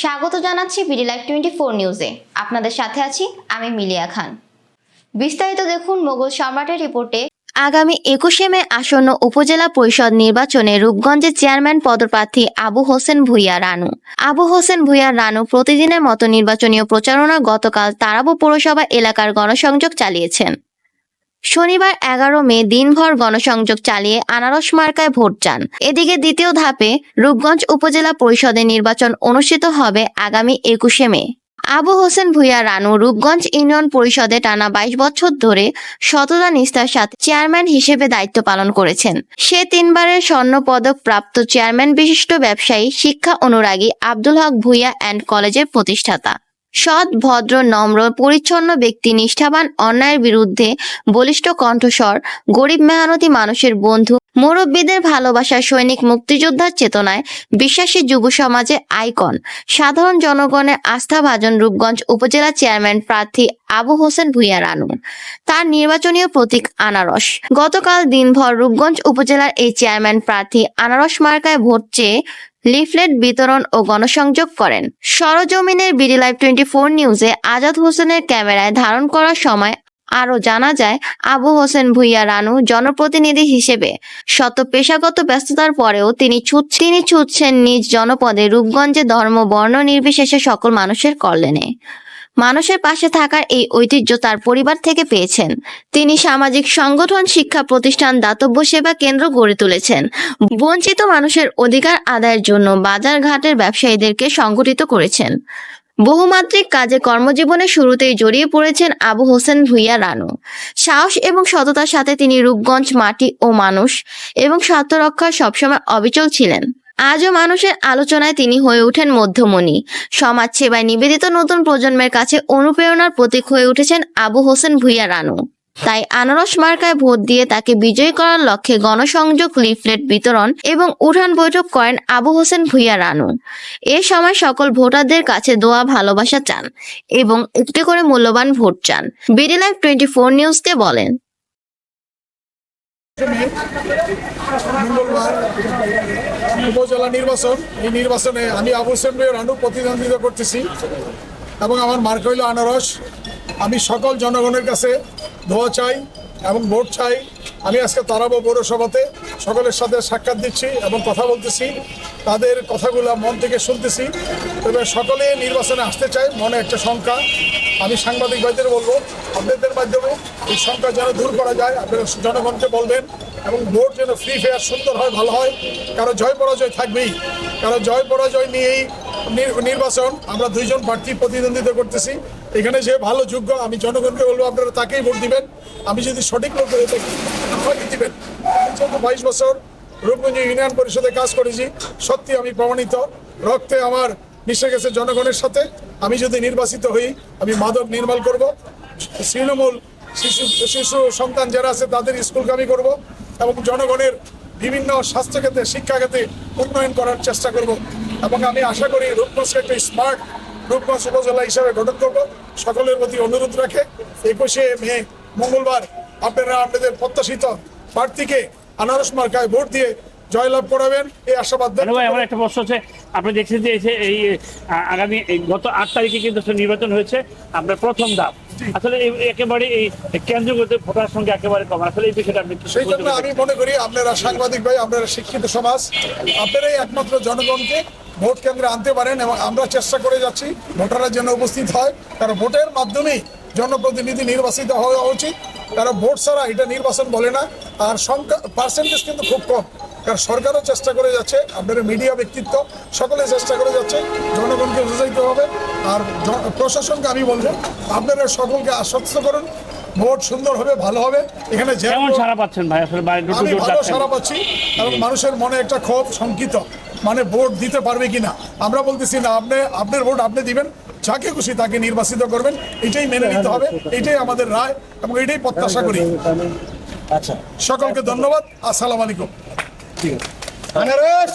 স্বাগত জানাচ্ছি BD live twenty four নিউজে। আপনাদের সাথে আছি আমি মিলিয়া খান। বিস্তারিত দেখুন মোগল সম্রাটের রিপোর্টে। আগামী একুশে মে আসন্ন উপজেলা পরিষদ নির্বাচনে রূপগঞ্জের চেয়ারম্যান পদপ্রার্থী আবু হোসেন ভুইয়া রানু। আবু হোসেন ভুইয়া রানু প্রতিদিনের মতো নির্বাচনীয় প্রচারণা গতকাল তারাবো পৌরসভা এলাকার গণসংযোগ চালিয়েছেন। শনিবার এগারো মে দিনভর গণসংযোগ চালিয়ে আনারস মার্কায় ভোট চান। এদিকে দ্বিতীয় ধাপে রূপগঞ্জ উপজেলা পরিষদের নির্বাচন অনুষ্ঠিত হবে আগামী একুশে মে। আবু হোসেন ভুইয়া রানু রূপগঞ্জ ইউনিয়ন পরিষদে টানা বাইশ বছর ধরে সততা নিষ্ঠার সাথে চেয়ারম্যান হিসেবে দায়িত্ব পালন করেছেন। সে তিনবারের স্বর্ণ পদক প্রাপ্ত চেয়ারম্যান বিশিষ্ট ব্যবসায়ী, শিক্ষা অনুরাগী আব্দুল হক ভুইয়া অ্যান্ড কলেজের প্রতিষ্ঠাতা। সৎ, ভদ্র, নম্র, পরিচ্ছন্ন ব্যক্তি, নিষ্ঠাবান, অন্যায়ের বিরুদ্ধে বলিষ্ঠ কণ্ঠস্বর, গরিব মেহনতি মানুষের বন্ধু, মুরব্বীদের ভালোবাসা সৈনিক, মুক্তিযোদ্ধার চেতনায় বিশ্বাসী যুব সমাজে আইকন। সাধারণ জনগণের আস্থাভাজন রূপগঞ্জ উপজেলা চেয়ারম্যান প্রার্থী আবু হোসেন ভুইয়া রানু তার নির্বাচনীয় প্রতীক আনারস। গতকাল দিনভর রূপগঞ্জ উপজেলার এই চেয়ারম্যান প্রার্থী আনারস মার্কায় ভোট চেয়ে লিফলেট বিতরণ ও গণসংযোগ করেন। সরজমিনের বিডি লাইভ টোয়েন্টি ফোর নিউজে আজাদ হোসেনের ক্যামেরায় ধারণ করার সময় আরও জানা যায়, আবু হোসেন ভুইয়া রানু জনপ্রতিনিধি হিসেবে। শত পেশাগত ব্যস্ততার পরেও তিনি তিনি ছুটছেন নিজ জনপদে রূপগঞ্জে ধর্ম, বর্ণ নির্বিশেষে সকল মানুষের কল্যাণে। মানুষের পাশে থাকার এই ঐতিহ্য তার পরিবার থেকে পেয়েছেন। তিনি সামাজিক সংগঠন, শিক্ষা প্রতিষ্ঠান, দাতব্য সেবা কেন্দ্র গড়ে তুলেছেন। বঞ্চিত মানুষের অধিকার আদায়ের জন্য বাজার ঘাটের ব্যবসায়ীদেরকে সংগঠিত করেছেন। বহুমাত্রিক কাজে কর্মজীবনের শুরুতেই জড়িয়ে পড়েছেন আবু হোসেন ভুইয়া রানু। সাহস এবং সততার সাথে তিনি রূপগঞ্জ মাটি ও মানুষ এবং স্বার্থরক্ষার সবসময় অবিচল ছিলেন। আজও মানুষের আলোচনায় তিনি হয়ে ওঠেন মধ্যমণি। সমাজ সেবায় নিবেদিত নতুন প্রজন্মের কাছে অনুপ্রেরণার প্রতীক হয়ে উঠেছেন আবু হোসেন ভুইয়া রানু। তাই আনারস মার্কায় ভোট দিয়ে তাকে বিজয়ী করার লক্ষ্যে গণসংযোগ লিফলেট বিতরণ এবং উঠান বৈঠক করেন আবু হোসেন ভুইয়া রানু। এ সময় সকল ভোটারদের কাছে দোয়া, ভালোবাসা চান এবং একটি করে মূল্যবান ভোট চান। বিডি লাইভ টোয়েন্টি ফোর নিউজকে বলেন। উপজেলা নির্বাচন। এই নির্বাচনে আমি আবু সেম্বে রানু প্রতিদ্বন্দ্বিতা করতেছি এবং আমার মার্ক হইল আনারস। আমি সকল জনগণের কাছে ধোয়া চাই এবং ভোট চাই, আমি আজকে তারাবো পৌরসভাতে সকলের সাথে সাক্ষাৎ দিচ্ছি এবং কথা বলতেছি, তাদের কথাগুলো মন থেকে শুনতেছি। তবে সকলে নির্বাচনে আসতে চায়, মনে একটা শঙ্কা। আমি সাংবাদিক ভাইদের বলব, আপনাদের মাধ্যমে এই শঙ্কা যেন দূর করা যায়, আপনারা জনগণকে বলবেন এবং ভোট যেন ফ্রি ফেয়ার সুন্দর হয়, ভালো হয়। কারও জয় পরাজয় থাকবেই। কারও জয় পরাজয় নিয়েই নির- নির্বাচন, আমরা দুইজন প্রার্থী প্রতিদ্বন্দ্বিতা করতেছি। এখানে যে ভালো, যোগ্য, আমি জনগণকে বলব, আপনারা তাকেই ভোট দিবেন। আমি যদি সঠিক লোক হয়ে থাকি দিবেন। বাইশ বছর রূপগঞ্জ ইউনিয়ন পরিষদে কাজ করেছি। সত্যি আমি প্রমাণিত। রক্তে আমার মিশে গেছে জনগণের সাথে। আমি যদি নির্বাচিত হই, আমি মাদক নির্মূল করব। তৃণমূল শিশু শিশু সন্তান যারা আছে, তাদের স্কুলগামী করব এবং জনগণের বিভিন্ন স্বাস্থ্যক্ষেত্রে, শিক্ষাক্ষেত্রে উন্নয়ন করার চেষ্টা করব। এবং আমি আশা করি রূপগঞ্জকে একটা স্মার্ট রূপগঞ্জ উপজেলা হিসাবে গঠন করব সকলের প্রতি অনুরোধ রাখে। একুশে মে মঙ্গলবার আপনারা আপনাদের প্রত্যাশিত প্রার্থীকে আনারস মার্কায় ভোট দিয়ে জয়লাভ করাবেন। এই আশাবাদ ভাই আমার একটা প্রশ্ন হচ্ছে আপনি দেখছেন যে এই আগামী গত আট তারিখে কিন্তু নির্বাচন হয়েছে আপনার প্রথম ধাপ। আসলে একেবারে এই কেন্দ্রগুলোতে ভোটার সঙ্গে একেবারে কম আসলে এই বিষয়টা আপনি সেই জন্য আমি মনে করি আপনারা সাংবাদিক ভাই আপনারা শিক্ষিত সমাজ আপনারাই একমাত্র জনগণকে ভোট কেন্দ্রে আনতে পারেন এবং আমরা চেষ্টা করে যাচ্ছি ভোটাররা যেন উপস্থিত হয়। কারণ ভোটের মাধ্যমেই জনপ্রতিনিধি নির্বাচিত হওয়া উচিত। কারণ ভোট ছাড়া এটা নির্বাচন বলে না। আর সংখ্যা পার্সেন্টেজ কিন্তু খুব কম। কারণ সরকারও চেষ্টা করে যাচ্ছে আপনাদের মিডিয়া ব্যক্তিত্ব সকলে চেষ্টা করে যাচ্ছে জনগণকে বুঝাইতে হবে। আর প্রশাসনকে আমি বলব আপনারা সকলকে আশ্বস্ত করুন ভোট সুন্দর হবে ভালো হবে। এখানে যে কেমন সারা পাচ্ছেন ভাই? আসলে আমি ভালো সারা পাচ্ছি এবং মানুষের মনে একটা ক্ষোভ শঙ্কিত। মানে ভোট দিতে পারবে কি না আমরা বলতেছি না আপনি আপনার ভোট আপনি দিবেন। যাকে খুশি তাকে নির্বাচিত করবেন। এটাই মেনে নিতে হবে। এটাই আমাদের রায় এবং এটাই প্রত্যাশা করি। আচ্ছা। সকলকে ধন্যবাদ। আসসালামু আলাইকুম। ঠিক আনারস!